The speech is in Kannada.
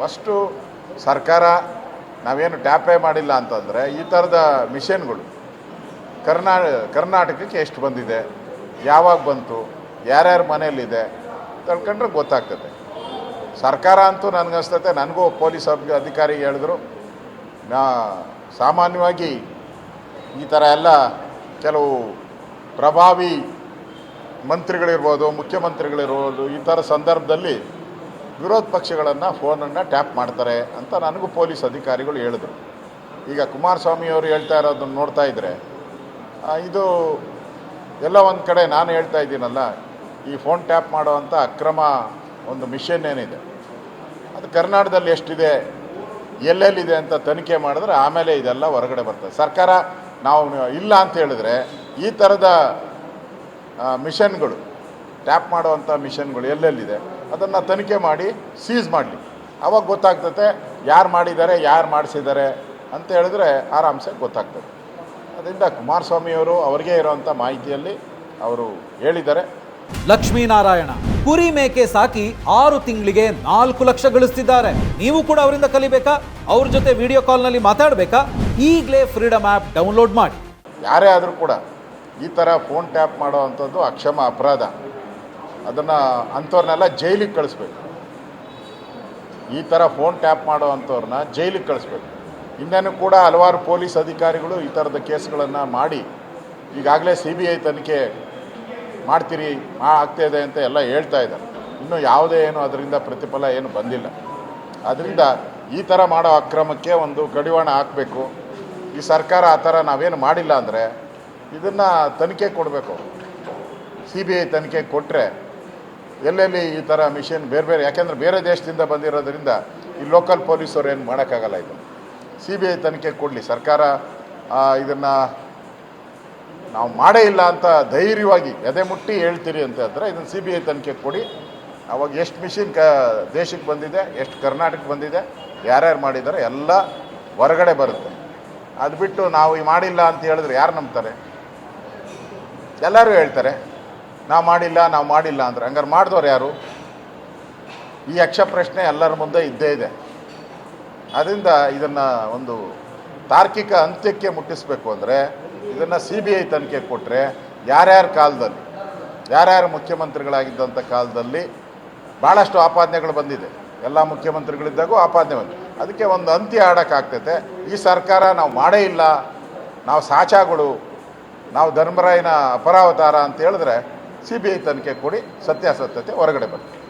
ಫಸ್ಟು ಸರ್ಕಾರ ನಾವೇನು ಟ್ಯಾಪೇ ಮಾಡಿಲ್ಲ ಅಂತಂದರೆ ಈ ಥರದ ಮಿಷನ್ಗಳು ಕರ್ನಾ, ಕರ್ನಾಟಕಕ್ಕೆ ಎಷ್ಟು ಬಂದಿದೆ, ಯಾವಾಗ ಬಂತು, ಯಾರ್ಯಾರ ಮನೆಯಲ್ಲಿದೆ ತಿಳ್ಕೊಂಡ್ರೆ ಗೊತ್ತಾಗ್ತದೆ. ಸರ್ಕಾರ ಅಂತೂ ನನಗನ್ಸ್ತತೆ ನನಗೂ ಪೊಲೀಸ್ ಅಧಿಕಾರಿ ಹೇಳಿದ್ರು, ನಾ ಸಾಮಾನ್ಯವಾಗಿ ಈ ಥರ ಎಲ್ಲ ಕೆಲವು ಪ್ರಭಾವಿ ಮಂತ್ರಿಗಳಿರ್ಬೋದು, ಮುಖ್ಯಮಂತ್ರಿಗಳಿರ್ಬೋದು, ಈ ಥರ ಸಂದರ್ಭದಲ್ಲಿ ವಿರೋಧ ಪಕ್ಷಗಳನ್ನು ಫೋನನ್ನು ಟ್ಯಾಪ್ ಮಾಡ್ತಾರೆ ಅಂತ ನನಗೂ ಪೊಲೀಸ್ ಅಧಿಕಾರಿಗಳು ಹೇಳಿದರು. ಈಗ ಕುಮಾರಸ್ವಾಮಿಯವರು ಹೇಳ್ತಾ ಇರೋದನ್ನು ನೋಡ್ತಾ ಇದ್ದರೆ ಇದು ಎಲ್ಲ ಒಂದು ಕಡೆ ನಾನು ಹೇಳ್ತಾ ಇದ್ದೀನಲ್ಲ, ಈ ಫೋನ್ ಟ್ಯಾಪ್ ಮಾಡುವಂಥ ಅಕ್ರಮ ಒಂದು ಮಿಷನ್ ಏನಿದೆ, ಅದು ಕರ್ನಾಟಕದಲ್ಲಿ ಎಷ್ಟಿದೆ, ಎಲ್ಲೆಲ್ಲಿದೆ ಅಂತ ತನಿಖೆ ಮಾಡಿದ್ರೆ ಆಮೇಲೆ ಇದೆಲ್ಲ ಹೊರಗಡೆ ಬರ್ತದೆ. ಸರ್ಕಾರ ನಾವು ಇಲ್ಲ ಅಂತ ಹೇಳಿದ್ರೆ ಈ ಥರದ ಮಿಷನ್ಗಳು, ಟ್ಯಾಪ್ ಮಾಡುವಂಥ ಮಿಷನ್ಗಳು ಎಲ್ಲೆಲ್ಲಿದೆ ಅದನ್ನು ತನಿಖೆ ಮಾಡಿ ಸೀಸ್ ಮಾಡಲಿ. ಅವಾಗ ಗೊತ್ತಾಗ್ತದೆ ಯಾರು ಮಾಡಿದ್ದಾರೆ ಯಾರು ಮಾಡಿಸಿದ್ದಾರೆ ಅಂತ ಹೇಳಿದ್ರೆ ಆರಾಮ್ಸೆ ಗೊತ್ತಾಗ್ತದೆ. ಅದರಿಂದ ಕುಮಾರಸ್ವಾಮಿಯವರು ಅವ್ರಿಗೆ ಇರೋವಂಥ ಮಾಹಿತಿಯಲ್ಲಿ ಅವರು ಹೇಳಿದ್ದಾರೆ. ಲಕ್ಷ್ಮೀನಾರಾಯಣ ಕುರಿ ಮೇಕೆ ಸಾಕಿ ಆರು ತಿಂಗಳಿಗೆ ನಾಲ್ಕು ಲಕ್ಷ ಗಳಿಸ್ತಿದ್ದಾರೆ. ನೀವು ಕೂಡ ಅವರಿಂದ ಕಲಿಬೇಕಾ? ಅವ್ರ ಜೊತೆ ವಿಡಿಯೋ ಕಾಲ್ನಲ್ಲಿ ಮಾತಾಡಬೇಕಾ? ಈಗಲೇ ಫ್ರೀಡಮ್ ಆ್ಯಪ್ ಡೌನ್ಲೋಡ್ ಮಾಡಿ. ಯಾರೇ ಆದರೂ ಕೂಡ ಈ ಥರ ಫೋನ್ ಟ್ಯಾಪ್ ಮಾಡೋ ಅಂಥದ್ದು ಅಕ್ಷಮ ಅಪರಾಧ. ಅದನ್ನು ಅಂಥವ್ರನ್ನೆಲ್ಲ ಜೈಲಿಗೆ ಕಳಿಸ್ಬೇಕು. ಈ ಥರ ಫೋನ್ ಟ್ಯಾಪ್ ಮಾಡೋ ಅಂಥವ್ರನ್ನ ಜೈಲಿಗೆ ಕಳಿಸ್ಬೇಕು. ಇನ್ನೇನು ಕೂಡ ಹಲವಾರು ಪೊಲೀಸ್ ಅಧಿಕಾರಿಗಳು ಈ ಥರದ ಕೇಸ್ಗಳನ್ನು ಮಾಡಿ, ಈಗಾಗಲೇ ಸಿ ಬಿ ಐ ತನಿಖೆ ಮಾಡ್ತೀರಿ ಆಗ್ತಾಯಿದೆ ಅಂತ ಎಲ್ಲ ಹೇಳ್ತಾ ಇದ್ದಾರೆ. ಇನ್ನೂ ಯಾವುದೇ ಏನು ಅದರಿಂದ ಪ್ರತಿಫಲ ಏನು ಬಂದಿಲ್ಲ. ಅದರಿಂದ ಈ ಥರ ಮಾಡೋ ಅಕ್ರಮಕ್ಕೆ ಒಂದು ಕಡಿವಾಣ ಹಾಕಬೇಕು. ಈ ಸರ್ಕಾರ ಆ ಥರ ನಾವೇನು ಮಾಡಿಲ್ಲ ಅಂದರೆ ಇದನ್ನು ತನಿಖೆ ಕೊಡಬೇಕು ಸಿ ಬಿ ಐ ತನಿಖೆ ಕೊಟ್ಟರೆ ಎಲ್ಲೆಲ್ಲಿ ಈ ಥರ ಮಿಷನ್ ಬೇರೆ ಬೇರೆ, ಯಾಕೆಂದರೆ ಬೇರೆ ದೇಶದಿಂದ ಬಂದಿರೋದ್ರಿಂದ ಈ ಲೋಕಲ್ ಪೊಲೀಸರು ಏನು ಮಾಡೋಕ್ಕಾಗಲ್ಲ ಇದು. ಸಿ ಬಿ ಐ ತನಿಖೆ ಕೊಡಲಿ, ಸರ್ಕಾರ ಇದನ್ನು ನಾವು ಮಾಡೇ ಇಲ್ಲ ಅಂತ ಧೈರ್ಯವಾಗಿ ಎದೆ ಮುಟ್ಟಿ ಹೇಳ್ತೀರಿ ಅಂತ ಹೇಳಿದ್ರೆ ಇದನ್ನು ಸಿ ಬಿ ಐ ತನಿಖೆ ಕೊಡಿ. ಅವಾಗ ಎಷ್ಟು ಮಿಷಿನ್ ಕ ದೇಶಕ್ಕೆ ಬಂದಿದೆ, ಎಷ್ಟು ಕರ್ನಾಟಕಕ್ಕೆ ಬಂದಿದೆ, ಯಾರ್ಯಾರು ಮಾಡಿದ್ದಾರೆ ಎಲ್ಲ ಹೊರಗಡೆ ಬರುತ್ತೆ. ಅದು ಬಿಟ್ಟು ನಾವು ಈ ಮಾಡಿಲ್ಲ ಅಂತ ಹೇಳಿದ್ರೆ ಯಾರು ನಂಬ್ತಾರೆ? ಎಲ್ಲರೂ ಹೇಳ್ತಾರೆ. ನಾವು ಮಾಡಿಲ್ಲ ನಾವು ಮಾಡಿಲ್ಲ ಅಂದ್ರೆ. ಹಂಗಾರೆ ಮಾಡಿದವ್ರು ಯಾರು? ಈ ಯಕ್ಷ ಪ್ರಶ್ನೆ ಎಲ್ಲರ ಮುಂದೆ ಇದ್ದೇ ಇದೆ. ಅದರಿಂದ ಇದನ್ನು ಒಂದು ತಾರ್ಕಿಕ ಅಂತ್ಯಕ್ಕೆ ಮುಟ್ಟಿಸ್ಬೇಕು ಅಂದರೆ, ಇದನ್ನು ಸಿ ಬಿ ಐ ತನಿಖೆ ಕೊಟ್ಟರೆ ಯಾರ್ಯಾರ ಕಾಲದಲ್ಲಿ, ಯಾರ್ಯಾರು ಮುಖ್ಯಮಂತ್ರಿಗಳಾಗಿದ್ದಂಥ ಕಾಲದಲ್ಲಿ ಭಾಳಷ್ಟು ಆಪಾದನೆಗಳು ಬಂದಿದೆ. ಎಲ್ಲ ಮುಖ್ಯಮಂತ್ರಿಗಳಿದ್ದಾಗೂ ಆಪಾದನೆ ಬಂದಿದೆ. ಅದಕ್ಕೆ ಒಂದು ಅಂತ್ಯ ಆಡೋಕ್ಕಾಗ್ತೈತೆ ಈ ಸರ್ಕಾರ ನಾವು ಮಾಡೇ ಇಲ್ಲ, ನಾವು ಸಾಚಾಗಳು, ನಾವು ಧರ್ಮರಾಯನ ಅಪರಾವತಾರ ಅಂತ ಹೇಳಿದ್ರೆ ಸಿ ಬಿ ಐ ತನಿಖೆ ಕೊಡಿ ಸತ್ಯಾಸತ್ಯತೆ ಹೊರಗಡೆ ಬರ್ತದೆ